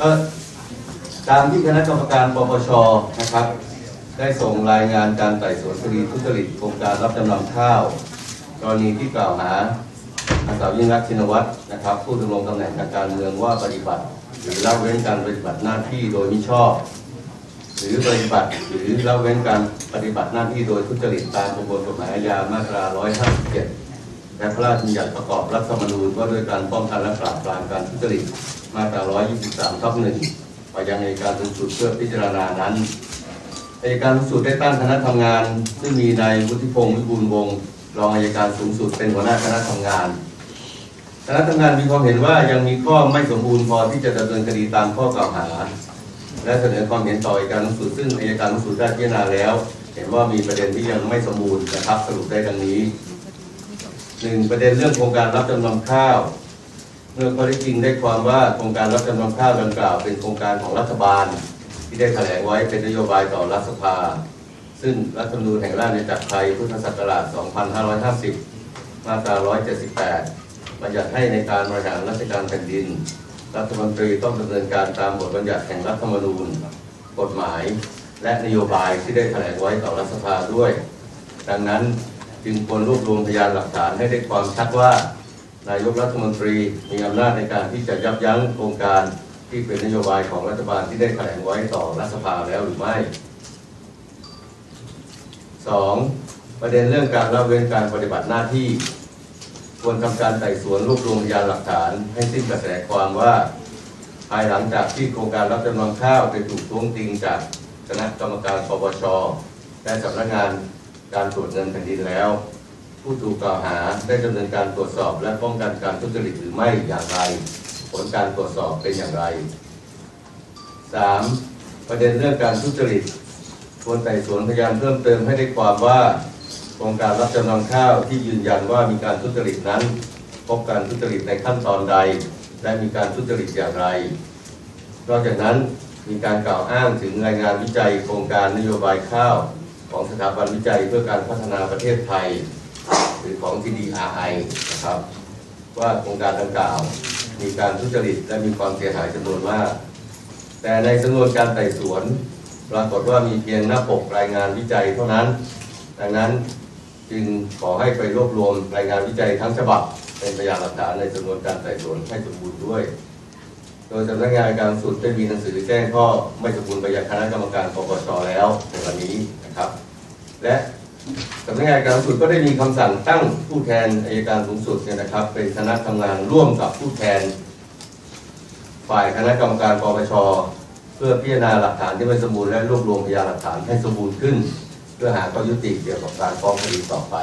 ก็ตามที่คณะกรรมการปปชนะครับ ได้ส่งรายงานการไต่สวนคดีทุจริตโครงการรับจำนำข้าวกรณีที่กล่าวหานางสาวยิ่งรักษณ์ชินวัตรนะครับ ผู้ดำรงตำแหน่งทางการเมืองว่าปฏิบัติ หรือละเว้นการปฏิบัติหน้าที่โดยมิชอบ หรือปฏิบัติหรือละเว้นการปฏิบัติหน้าที่โดยทุจริตตามประมวลกฎหมายอาญามาตรา 157 และพระราชบัญญัติประกอบรัฐธรรมนูญว่าด้วยการป้องกันและปราบปรามการทุจริตมาตรา 123 ทับหนึ่งไปยังในการสูงสุดเพื่อพิจารณานั้นอัยการสูงสุดได้ตั้งคณะทำงาน ซึ่งมีนายวุฒิพงศ์วิบูลวงศ์รองอัยการสูงสุดเป็นหัวหน้าคณะทำงาน คณะทำงานมีความเห็นว่ายังมีข้อไม่สมบูรณ์พอที่จะดำเนินคดีตามข้อกล่าวหา และเสนอความเห็นต่ออัยการสูงสุดซึ่งอัยการสูงสุดได้พิจารณาแล้ว เห็นว่ามีประเด็นที่ยังไม่สมบูรณ์นะครับสรุปได้ดังนี้ หนึ่งประเด็นเรื่องโครงการรับจำนำข้าวเมื่อข้อเท็จจริงได้ความว่าโครงการรับจำนำข้าวดังกล่าว เป็นโครงการของรัฐบาล ที่ได้แถลงไว้เป็นนโยบายต่อรัฐสภา ซึ่งรัฐธรรมนูญแห่งราชอาณาจักรไทยพุทธศักราช 2550 มาตรา 178 บัญญัติให้ในการบริหารราชการแผ่นดิน รัฐมนตรีต้องดำเนินการตามบทบัญญัติแห่งรัฐธรรมนูญ กฎหมาย และนโยบายที่ได้แถลงไว้ต่อรัฐสภาด้วย ดังนั้น จึงควรรวบรวมพยานหลักฐานให้ได้ความชัดว่า นายกรัฐมนตรีมีอำนาจในการที่จะยับยั้งโครงการที่เป็นนโยบายของรัฐบาลที่ได้แถลงไว้ต่อรัฐสภาแล้วหรือไม่สองประเด็นเรื่องการละเว้นการปฏิบัติหน้าที่ ควรทำการไต่สวนรวบรวมพยานหลักฐาน ให้สิ้นกระแสความว่า ภายหลังจากที่โครงการรับจำนำข้าวไปถูกท้วงติงจากคณะกรรมการปปชและสำนักงาน การตรวจเงินแผ่นดินแล้ว ผู้ถูกกล่าวหาได้ดำเนินการตรวจสอบ และป้องกันการทุจริตหรือไม่อย่างไร ผลการตรวจสอบเป็นอย่างไร 3. ประเด็นเรื่องการทุจริตควรไต่สวนพยานเพิ่มเติมให้ได้ความว่าโครงการรับจำนำข้าวที่ยืนยันว่ามีการทุจริตนั้น พบการทุจริตในขั้นตอนใด และมีการทุจริตอย่างไร นอกจากนั้นมีการกล่าวอ้างถึงรายงานวิจัยโครงการนโยบายข้าว ของสถาบันวิจัยเพื่อการพัฒนาประเทศไทย หรือของ TDRI นะครับ ว่าโครงการดังกล่าว มีการทุจริตและมีความเสียหายจำนวนมาก แต่ในสำนวนการไต่สวน ปรากฏว่ามีเพียงหน้าปกรายงานวิจัยเท่านั้น ดังนั้นจึงขอให้ไปรวบรวมรายงานวิจัยทั้งฉบับเป็นพยานหลักฐานในสำนวนการไต่สวนให้สมบูรณ์ด้วย โดยสำนักงานการสุดได้มีหนังสือแจ้งข้อไม่สมบูรณ์ไปยังคณะกรรมการปปชแล้วในวันนี้นะครับ และสำนักงานการสุดก็ได้มีคำสั่งตั้งผู้แทนอายการสูงสุดเนี่ยนะครับ เป็นคณะทำงานร่วมกับผู้แทน ฝ่ายคณะกรรมการปปชเพื่อพิจารณาหลักฐานที่ไม่สมบูรณ์และรวบรวมพยานหลักฐานให้สมบูรณ์ขึ้น เพื่อหาข้อยุติเกี่ยวกับการฟ้องคดีต่อไป